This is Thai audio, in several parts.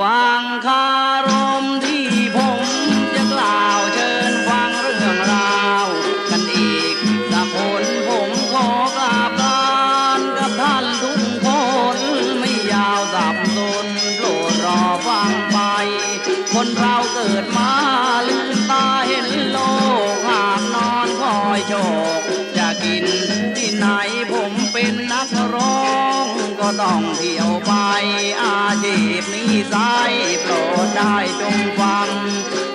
ฟังคารมที่ผมจะกล่าวเชิญฟังเรื่องราวกันอีกสักคนผมขอกราบการกับท่านทุกคนไม่ยาวสับสนโปรดรอฟังไป คนเราเกิดมาลืมตาเห็นโลกหากนอนคอยโชค จะกินที่ไหนผมเป็นนักร้อง ก็ต้องเที่ยวไป อาชีพนี้สายโปรดได้จงฟัง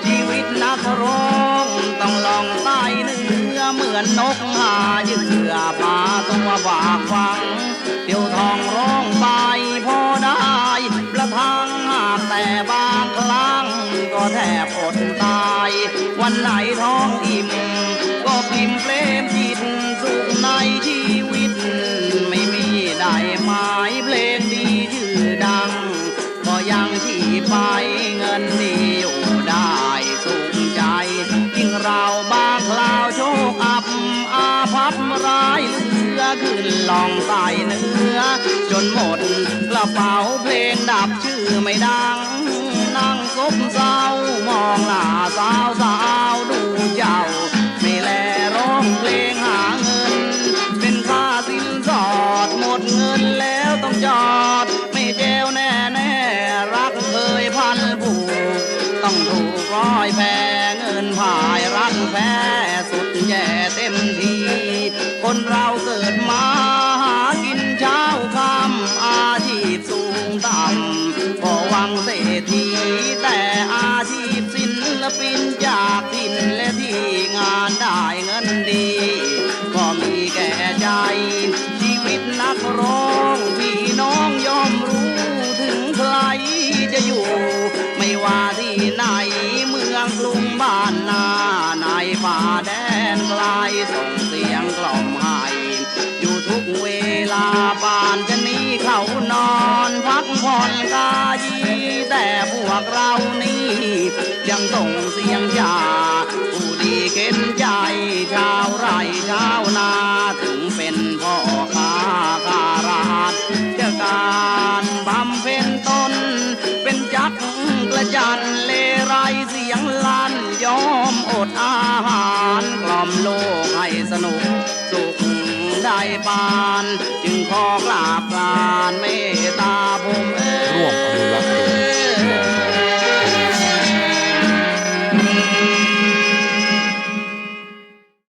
ชีวิตนักร้องต้องลองใต้เนื้อเหมือนนกหาเหยื่อพาตัวบากฟังเที่ยวทองร้องไปพอได้ ประทังหากแต่บางครั้งก็แทบอดตาย วันไหนท้องอิ่มก็พิมพ์เพลงจิตสุ ที่ไปเงินนี่อยู่ได้สุขใจยิ่งเราบางคราวโชคอับอาภัพร้ายเหลือขึ้นลองใส่เนื้อ จนหมดกระเป๋าเพลงดับชื่อไม่ดัง นั่งซบเศร้ามองหน้าซ้า ต้องถูกร้อยแพเงินผายรักแพ้สุดแย่เต็มที คนเราเกิดมาหากินเช้าคำอาชีพสูงต่ำก็หวังเศรษฐีแต่อาชีพศิลปินจากถิ่นและที่งานได้เงินดี ก็มีแก่ใจ แต่พวกเรานี่ยังส่งเสียงจาผู้ดีเข็นใจชาวไร่ชาวนาถึงเป็นพ่อค้าข้าราชจะการบำเพ็ญตนเป็นจักกระจันเลไรเสียงลั่นยอมอดอาหารกล่อมโลกให้สนุกสุขได้ปาน จึงขอกราบกรานไม่